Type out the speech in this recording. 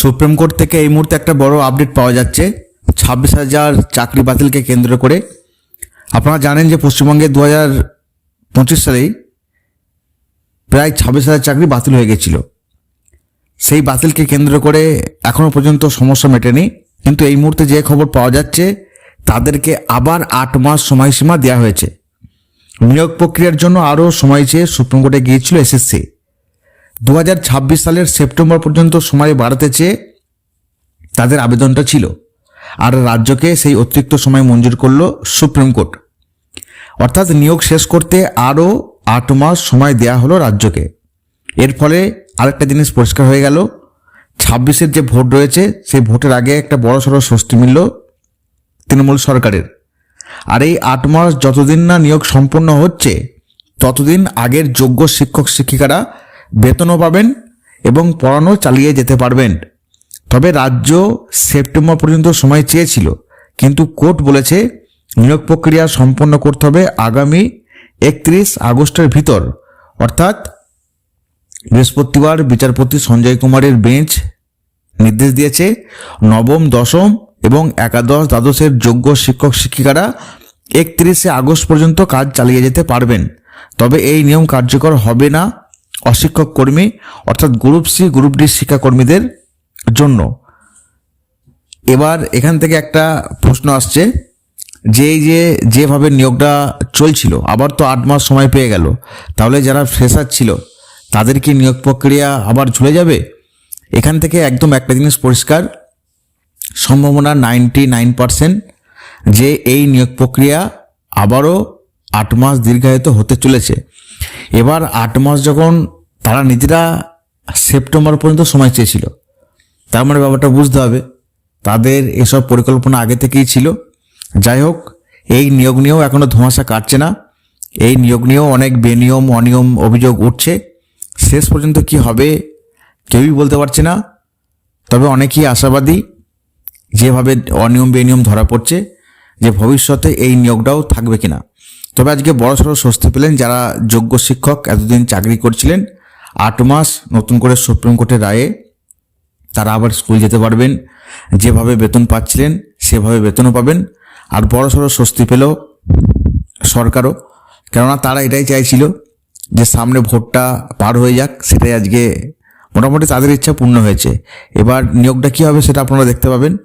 Supreme court থেকে এই মুহূর্তে একটা বড় আপডেট পাওয়া যাচ্ছে। ছাব্বিশ হাজার চাকরি বাতিলকে কেন্দ্র করে। আপনারা জানেন যে পশ্চিমবঙ্গে দু হাজার পঁচিশ সালেই প্রায় ছাব্বিশ হাজার চাকরি বাতিল হয়ে গেছিল। সেই বাতিলকে কেন্দ্র করে এখনও পর্যন্ত সমস্যা মেটেনি। কিন্তু এই মুহূর্তে যে খবর পাওয়া যাচ্ছে, তাদেরকে আবার আট মাস সময়সীমা দেওয়া হয়েছে। নিয়োগ প্রক্রিয়ার জন্য আরও সময় চেয়ে সুপ্রিম কোর্টে গিয়েছিল এসএসসি। দু হাজার ছাব্বিশ সালের সেপ্টেম্বর পর্যন্ত সময় বাড়াতে চেয়ে তাদের আবেদনটা ছিল। আর রাজ্যকে সেই অতিরিক্ত সময় মঞ্জুর করল সুপ্রিম কোর্ট। অর্থাৎ নিয়োগ শেষ করতে আরও আট মাস সময় দেয়া হলো রাজ্যকে। এর ফলে আরেকটা জিনিস পরিষ্কার হয়ে গেল। ছাব্বিশের যে ভোট রয়েছে, সেই ভোটের আগে একটা বড় সড়ো স্বস্তি মিলল তৃণমূল সরকারের। আর এই আট মাস যতদিন না নিয়োগ সম্পন্ন হচ্ছে, ততদিন আগের যোগ্য শিক্ষক শিক্ষিকারা বেতনও পাবেন এবং পড়ানো চালিয়ে যেতে পারবেন। তবে রাজ্য সেপ্টেম্বর পর্যন্ত সময় চেয়েছিল, কিন্তু কোর্ট বলেছে নিয়োগ প্রক্রিয়া সম্পন্ন করতে হবে আগামী একত্রিশ আগস্টের ভিতর। অর্থাৎ বৃহস্পতিবার বিচারপতি সঞ্জয় কুমারের বেঞ্চ নির্দেশ দিয়েছে, নবম, দশম এবং একাদশ দ্বাদশের যোগ্য শিক্ষক শিক্ষিকারা একত্রিশে আগস্ট পর্যন্ত কাজ চালিয়ে যেতে পারবেন। তবে এই নিয়ম কার্যকর হবে না অশিক্ষক কর্মী, অর্থাৎ গ্রুপ সি, গ্রুপ ডি শিক্ষাকর্মীদের জন্য। এবার এখান থেকে একটা প্রশ্ন আসছে, যে যে যেভাবে নিয়োগটা চলছিল, আবার তো আট মাস সময় পেয়ে গেল, তাহলে যারা ফ্রেশার ছিল, তাদের কি নিয়োগ প্রক্রিয়া আবার ঝুলে যাবে? এখান থেকে একদম একটা জিনিস পরিষ্কার, সম্ভাবনা নাইনটি নাইন পারসেন্ট যে এই নিয়োগ প্রক্রিয়া আবারও আট মাস দীর্ঘায়িত হতে চলেছে। এবার আট মাস যখন তারা নিজেরা সেপ্টেম্বর পর্যন্ত সময় চেয়েছিল, তার মানে ব্যাপারটা বুঝতে হবে, তাদের এসব পরিকল্পনা আগে থেকেই ছিল। যাই হোক, এই নিয়োগ নিয়েও এখনও ধোঁয়াশা কাটছে না। এই নিয়োগ নিয়েও অনেক বেনিয়ম, অনিয়ম অভিযোগ উঠছে। শেষ পর্যন্ত কি হবে কেউই বলতে পারছে না। তবে অনেকেই আশাবাদী যেভাবে অনিয়ম বেনিয়ম ধরা পড়ছে, যে ভবিষ্যতে এই নিয়োগটাও থাকবে কিনা। তবে আজকে বড় বড়সড় স্বস্তি পেলেন যারা যোগ্য শিক্ষক, এতদিন চাকরি করছিলেন। আট মাস নতুন করে সুপ্রিম কোর্টের রায়ে তারা আবার স্কুল যেতে পারবেন। যেভাবে বেতন পাচ্ছিলেন, সেভাবে বেতনও পাবেন। আর বড়সড় স্বস্তি পেল সরকারও। কেননা তারা এটাই চাইছিল যে সামনে ভোটটা পার হয়ে যাক, সেটাই আজকে মোটামুটি তাদের ইচ্ছা পূর্ণ হয়েছে। এবার নিয়োগটা কী হবে সেটা আপনারা দেখতে পাবেন।